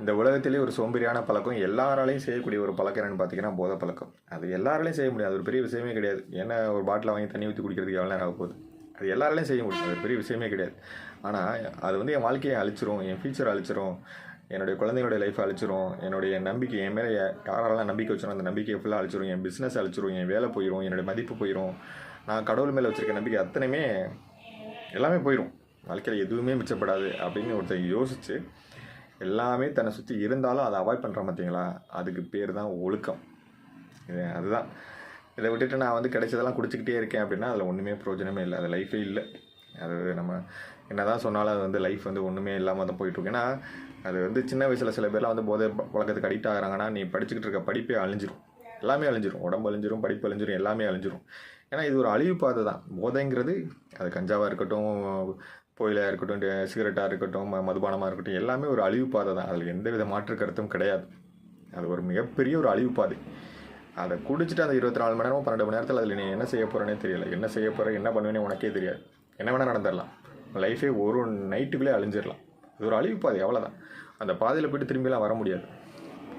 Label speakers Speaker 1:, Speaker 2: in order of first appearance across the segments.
Speaker 1: இந்த உலகத்திலே ஒரு சோம்பேறியான பழக்கம் எல்லாராலையும் செய்யக்கூடிய ஒரு பழக்கம் என்னன்னு பார்த்தீங்கன்னா போதை பழக்கம் அது எல்லாராலையும் செய்ய முடியாது. ஒரு பெரிய விஷயமே கிடையாது. ஏன்னா ஒரு பாட்டில் வாங்கி தண்ணி ஊற்றி குடிக்கிறதுக்கு எவ்வளோ நேரம் ஆக போகுது? அது எல்லாராலையும் செய்ய முடியும் அது ஒரு பெரிய விஷயமே கிடையாது. ஆனால் அது வந்து என் வாழ்க்கையை அழிச்சிரும். என் ஃபியூச்சர் அழிச்சிரும். என்னுடைய குழந்தைங்களுடைய லைஃப் அழிச்சிரும். என்னுடைய நம்பிக்கை என் மேலே யாரெல்லாம் நம்பிக்கை வச்சிரும் அந்த நம்பிக்கையை ஃபுல்லாக அழிச்சிரும். என் பிஸ்னஸ் அழிச்சிரும். என் வேலை போயிடும் என்னுடைய மதிப்பு போயிடும் நான் கடவுள் மேலே வச்சிருக்க நம்பிக்கை அத்தனையுமே எல்லாமே போயிடும் வாழ்க்கையில் எதுவுமே மிச்சப்படாது அப்படின்னு ஒருத்தர் யோசிச்சு எல்லாமே தன்னை சுற்றி இருந்தாலும் அதை அவாய்ட் பண்ணுற பார்த்தீங்களா அதுக்கு பேர் தான் ஒழுக்கம். இது அதுதான். இதை விட்டுட்டு நான் வந்து கிடைச்சதெல்லாம் குடிச்சிக்கிட்டே இருக்கேன் அப்படின்னா அதில் ஒன்றுமே பிரயோஜனமே இல்லை. அது லைஃபே இல்லை. அது நம்ம என்ன தான் சொன்னாலும் அது வந்து லைஃப் வந்து ஒன்றுமே இல்லாமல் தான் போயிட்டுருக்கு ஏன்னா அது வந்து சின்ன வயசில் சில பேர்லாம் வந்து போதை பழக்கத்துக்கு அடிக்ட் ஆகிறாங்கன்னா நீ படிச்சுக்கிட்டு இருக்க படிப்பே அழிஞ்சிரும். எல்லாமே அழிஞ்சிரும். உடம்பு அழிஞ்சிரும் படிப்பு அழிஞ்சிரும் எல்லாமே அழிஞ்சிரும். ஏன்னா இது ஒரு அழிவு பாதை தான் போதைங்கிறது அது கஞ்சாவாக இருக்கட்டும் புயலாக இருக்கட்டும் சிகரெட்டாக இருக்கட்டும் ம- மதுபானமாக இருக்கட்டும் எல்லாமே ஒரு அழிவு பாதை தான். அதில் எந்த வித மாற்று கருத்தும் கிடையாது. அது ஒரு மிகப்பெரிய ஒரு அழிவு பாதை. அதை குடிச்சிட்டு அந்த இருபத்தி நாலு மணி நேரம் பன்னெண்டு மணி நேரத்தில் அதில் நீ என்ன செய்ய போகிறேனே தெரியல. என்ன செய்ய போகிற என்ன பண்ணுவேனே உனக்கே தெரியாது. என்ன வேணால் நடந்துடலாம். லைஃபே ஒரு நைட்டுக்குள்ளே அழிஞ்சிடலாம். இது ஒரு அழிவு பாதை அவ்வளோதான் அந்த பாதையில் போயிட்டு திரும்பிலாம் வர முடியாது.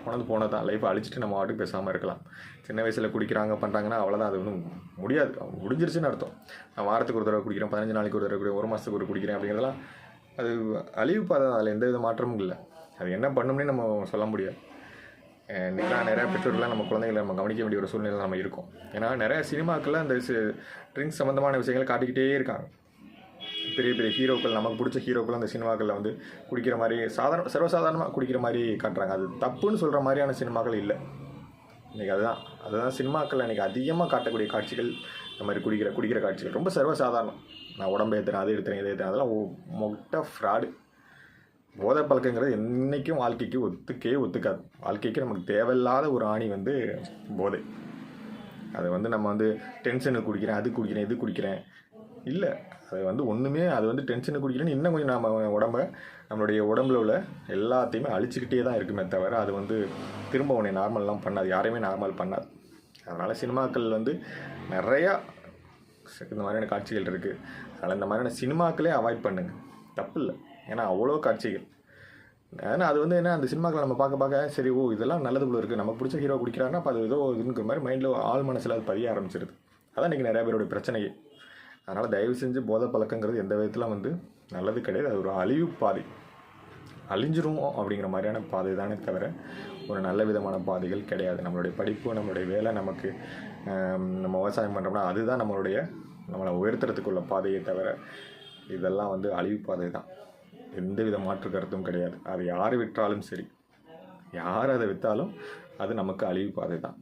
Speaker 1: போனது போனது தான் லைஃப்பை அழிச்சிட்டு நம்ம வாட்டுக்கு பேசாமல் இருக்கலாம். சின்ன வயசில் குடிக்கிறாங்க பண்ணுறாங்கன்னா அவ்வளோதான் அது ஒன்றும் முடியாது. முடிஞ்சிருச்சுன்னு அர்த்தம். நான் வாரத்துக்கு ஒரு தடவை குடிக்கிறேன் பதினஞ்சு நாளைக்கு ஒரு தடவை குடிக்கிறேன் ஒரு மாதத்துக்கு ஒரு குடிக்கிறேன் அப்படிங்கிறதெல்லாம் அது அழிவு பாதை. அதில் எந்த வித மாற்றமும் இல்லை. அது என்ன பண்ணும்னே நம்ம சொல்ல முடியாது. நிறையா நிறையா பெற்றோர்கள்லாம் நம்ம குழந்தைகளை நம்ம கவனிக்க வேண்டிய ஒரு சூழ்நிலை நம்ம இருக்கும். ஏன்னா நிறையா சினிமாக்கெல்லாம் அந்த ட்ரிங்க்ஸ் சம்மந்தமான விஷயங்களை காட்டிக்கிட்டே இருக்காங்க. பெரிய பெரிய ஹீரோக்கள் நமக்கு பிடிச்ச ஹீரோக்கள் அந்த சினிமாக்களில் வந்து குடிக்கிற மாதிரி சாதாரண சர்வசாதாரணமாக குடிக்கிற மாதிரி காட்டுறாங்க. அது தப்புன்னு சொல்கிற மாதிரியான சினிமாக்கள் இல்லை. இன்றைக்கி அதுதான். அதுதான் சினிமாக்களில் இன்றைக்கி அதிகமாக காட்டக்கூடிய காட்சிகள். இந்த மாதிரி குடிக்கிற குடிக்கிற காட்சிகள். ரொம்ப சர்வசாதாரணம். நான் உடம்பு ஏற்றுறேன் அதை எடுத்துறேன் இதை ஏற்றுறேன் அதெல்லாம் மொட்டை ஃப்ராடு. போதை பழக்கங்கிறது என்றைக்கும் வாழ்க்கைக்கு ஒத்துக்கே ஒத்துக்காது. வாழ்க்கைக்கு நமக்கு தேவையில்லாத ஒரு ஆணி வந்து போதை. அதை வந்து நம்ம வந்து டென்ஷனுக்கு குடிக்கிறேன் அது குடிக்கிறேன் இது குடிக்கிறேன். இல்லை. அது வந்து ஒன்றுமே அது வந்து டென்ஷனை குடிக்கலன்னு இன்னும் கொஞ்சம் நம்ம உடம்ப நம்மளுடைய உடம்புல உள்ள எல்லாத்தையுமே அழிச்சிக்கிட்டே தான் இருக்குமே தவிர அது வந்து திரும்ப உன்னை நார்மல்லாம் பண்ணாது. யாரையுமே நார்மல் பண்ணாது. அதனால் சினிமாக்கள் வந்து நிறையா இந்த மாதிரியான காட்சிகள் இருக்குது அதனால் இந்த மாதிரியான சினிமாக்களே அவாய்ட் பண்ணுங்கள் தப்பு இல்லை. ஏன்னா அவ்வளோ காட்சிகள். ஏன்னா அது வந்து என்ன அந்த சினிமாக்களை நம்ம பார்க்க பார்க்க சரி ஓ இதெல்லாம் நல்லது போல இருக்குது நமக்கு பிடிச்ச ஹீரோ குடிக்கிறாங்கன்னா அப்போ அது ஏதோ இதுங்கிற மாதிரி மைண்டில் ஆள் மனசில் அது பதிய ஆரம்பிச்சிருது. அதான் இன்றைக்கி நிறையா பேருடைய பிரச்சனையே. அதனால் தயவு செஞ்சு போதை பழக்கங்கிறது எந்த விதத்தில் வந்து நல்லது கிடையாது. அது ஒரு அழிவு பாதை. அழிஞ்சிரும் அப்படிங்கிற மாதிரியான பாதை தானே தவிர ஒரு நல்ல விதமான பாதைகள் கிடையாது. நம்மளுடைய படிப்பு நம்மளுடைய வேலை நமக்கு நம்ம விவசாயம் பண்ணுறோம்னா அதுதான் நம்மளுடைய நம்மளை உயர்த்துறதுக்குள்ள பாதையை தவிர இதெல்லாம் வந்து அழிவு பாதை தான். எந்த வித மாற்று கருத்தும் கிடையாது. அது யார் விற்றாலும் சரி யார் அதை விற்றாலும் அது நமக்கு அழிவு பாதை தான்.